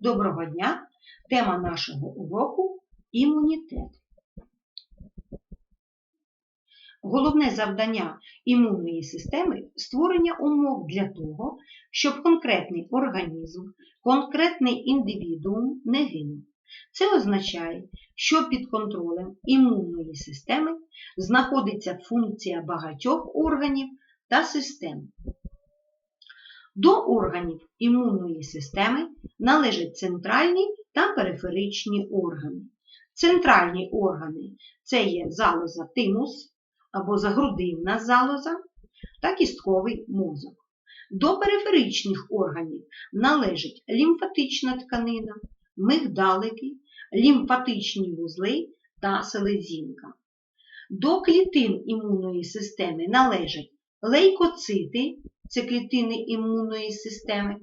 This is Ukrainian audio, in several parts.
Доброго дня! Тема нашого уроку імунітет. Головне завдання імунної системи створення умов для того, щоб конкретний організм, конкретний індивідуум не гинув. Це означає, що під контролем імунної системи знаходиться функція багатьох органів та систем. До органів імунної системи належать центральні та периферичні органи. Центральні органи це є залоза тимус або загрудинна залоза та кістковий мозок. До периферичних органів належить лімфатична тканина, мигдалики, лімфатичні вузли та селезінка. До клітин імунної системи належать лейкоцити, це клітини імунної системи,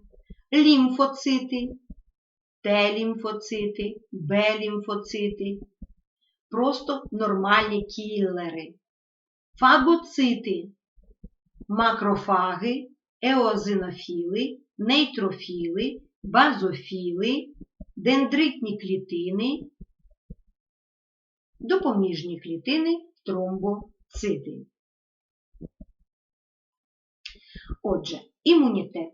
лімфоцити, Т-лімфоцити, Б-лімфоцити, просто нормальні кілери, фагоцити, макрофаги, еозинофіли, нейтрофіли, базофіли, дендритні клітини, допоміжні клітини, тромбоцити. Отже, імунітет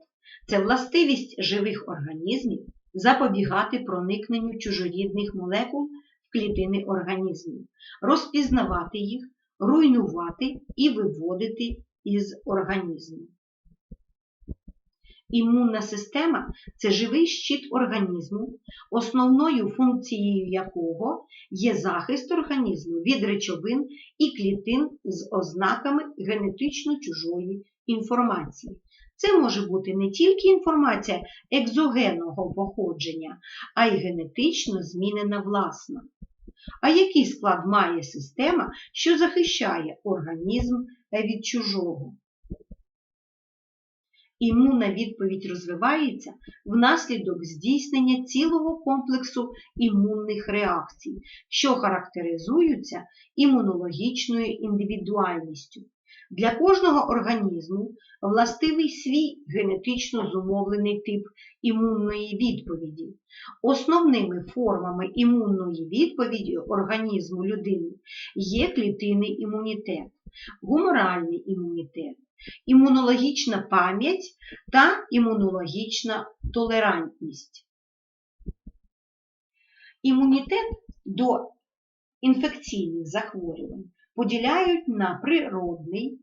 це властивість живих організмів запобігати проникненню чужорідних молекул в клітини організмів, розпізнавати їх, руйнувати і виводити із організму. Імунна система це живий щит організму, основною функцією якого є захист організму від речовин і клітин з ознаками генетично чужої інформації. Це може бути не тільки інформація екзогенного походження, а й генетично змінена власна. А який склад має система, що захищає організм від чужого? Імунна відповідь розвивається внаслідок здійснення цілого комплексу імунних реакцій, що характеризуються імунологічною індивідуальністю. Для кожного організму властивий свій генетично зумовлений тип імунної відповіді. Основними формами імунної відповіді організму людини є клітинний імунітет, гуморальний імунітет, імунологічна пам'ять та імунологічна толерантність. Імунітет до інфекційних захворювань поділяють на природний,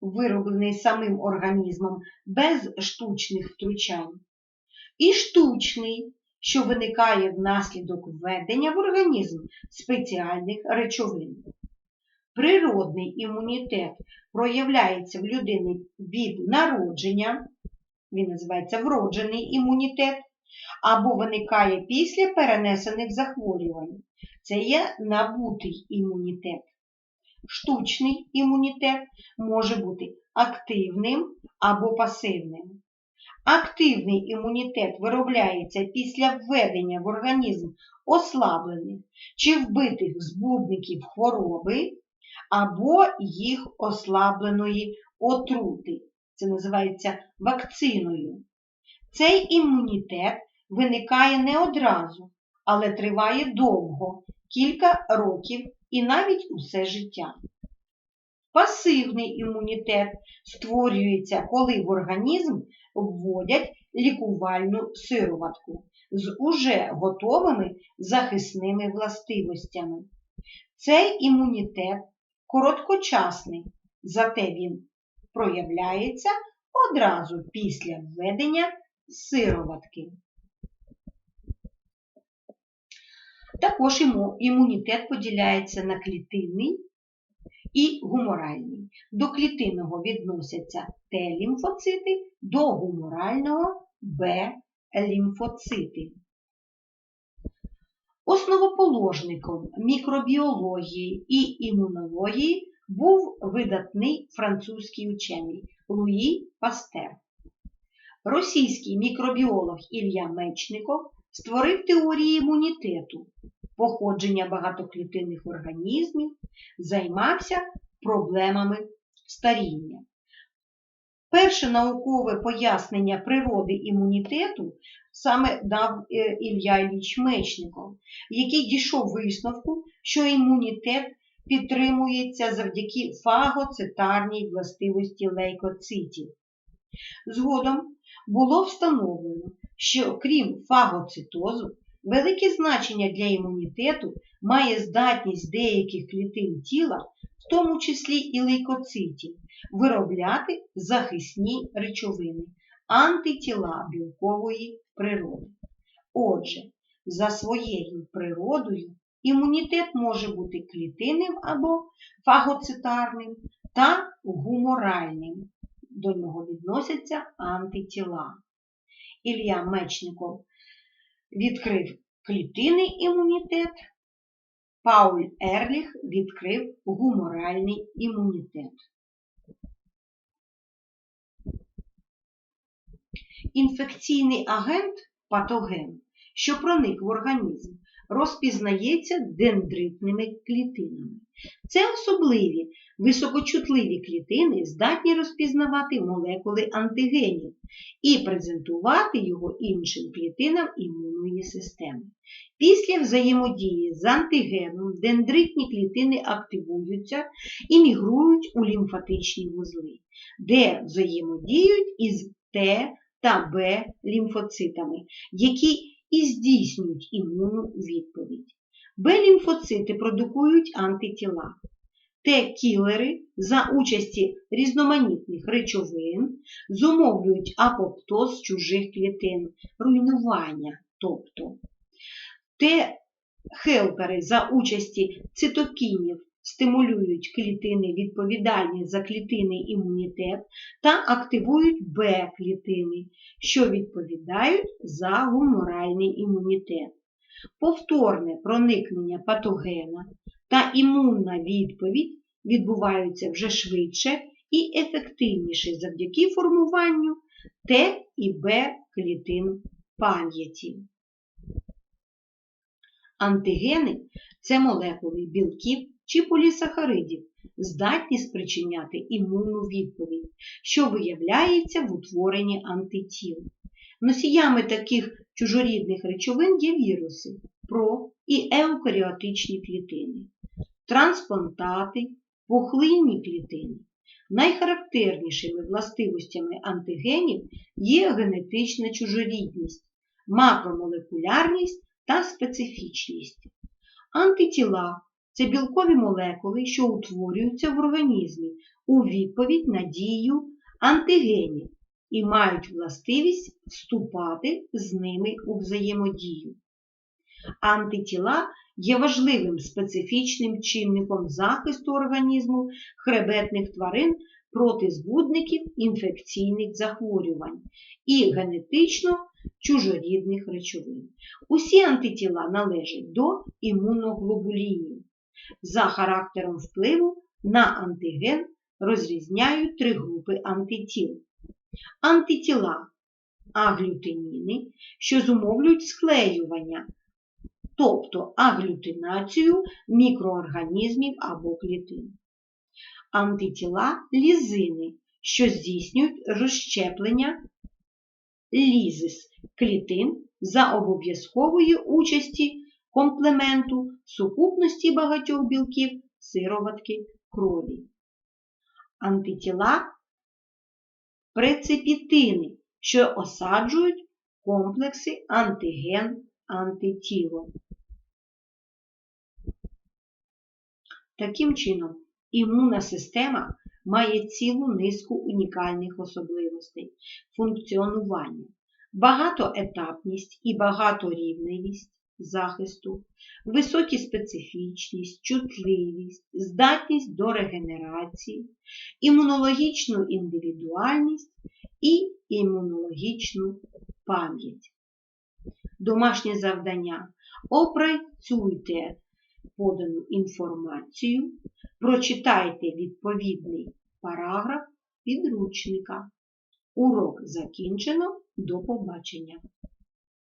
вироблений самим організмом без штучних втручань, і штучний, що виникає внаслідок введення в організм спеціальних речовин. Природний імунітет проявляється в людини від народження, він називається вроджений імунітет, або виникає після перенесених захворювань. Це є набутий імунітет. Штучний імунітет може бути активним або пасивним. Активний імунітет виробляється після введення в організм ослаблених чи вбитих збудників хвороби або їх ослабленої отрути. Це називається вакциною. Цей імунітет виникає не одразу, але триває довго, кілька років і навіть усе життя. Пасивний імунітет створюється, коли в організм вводять лікувальну сироватку з уже готовими захисними властивостями. Цей імунітет короткочасний, зате він проявляється одразу після введення сироватки. Також імунітет поділяється на клітинний і гуморальний. До клітинного відносяться Т-лімфоцити, до гуморального Б-лімфоцити. Основоположником мікробіології і імунології був видатний французький учений Луї Пастер. Російський мікробіолог Ілля Мечников створив теорії імунітету, походження багатоклітинних організмів, займався проблемами старіння. Перше наукове пояснення природи імунітету саме дав е, Ілля Ілліч Мечников, який дійшов висновку, що імунітет підтримується завдяки фагоцитарній властивості лейкоцитів. Згодом було встановлено, що крім фагоцитозу, велике значення для імунітету має здатність деяких клітин тіла, в тому числі і лейкоцитів, виробляти захисні речовини, антитіла білкової природи. Отже, за своєю природою імунітет може бути клітинним або фагоцитарним та гуморальним. До нього відносяться антитіла. Ілля Мечников відкрив клітинний імунітет, Пауль Ерліх відкрив гуморальний імунітет. Інфекційний агент патоген, що проник в організм, розпізнається дендритними клітинами. Це особливі високочутливі клітини здатні розпізнавати молекули антигенів і презентувати його іншим клітинам імунної системи. Після взаємодії з антигеном дендритні клітини активуються і мігрують у лімфатичні вузли, де взаємодіють із Т та Б лімфоцитами, які і здійснюють імунну відповідь. Б-лімфоцити продукують антитіла. Т-кілери за участі різноманітних речовин зумовлюють апоптоз чужих клітин, руйнування. тобто Т-хелпери за участі цитокінів стимулюють клітини, відповідальні за клітинний імунітет та активують Б-клітини, що відповідають за гуморальний імунітет. Повторне проникнення патогена та імунна відповідь відбуваються вже швидше і ефективніше завдяки формуванню Т і Б клітин пам'яті. Антигени це молекули білків чи полісахаридів, здатні спричиняти імунну відповідь, що виявляється в утворенні антитіл. Носіями таких чужорідних речовин є віруси, про і еукаріотичні клітини, трансплантати, пухлинні клітини. Найхарактернішими властивостями антигенів є генетична чужорідність, макромолекулярність та специфічність. Антитіла це білкові молекули, що утворюються в організмі у відповідь на дію антигенів і мають властивість вступати з ними у взаємодію. Антитіла є важливим специфічним чинником захисту організму хребетних тварин проти збудників інфекційних захворювань і генетично чужорідних речовин. Усі антитіла належать до імуноглобулінів. За характером впливу на антиген розрізняють три групи антитіл. Антитіла аглютиніни, що зумовлюють склеювання, тобто аглютинацію мікроорганізмів або клітин. Антитіла лізини, що здійснюють розщеплення лізис клітин за обов'язкової участі комплементу сукупності багатьох білків сироватки крові. Антитіла прецепітини, що осаджують комплекси антиген-антитіло. Таким чином, імунна система має цілу низку унікальних особливостей функціонування, багатоетапність і багаторівневість захисту, високі специфічність, чутливість, здатність до регенерації, імунологічну індивідуальність і імунологічну пам'ять. Домашнє завдання. Опрацюйте подану інформацію, прочитайте відповідний параграф підручника. Урок закінчено. До побачення!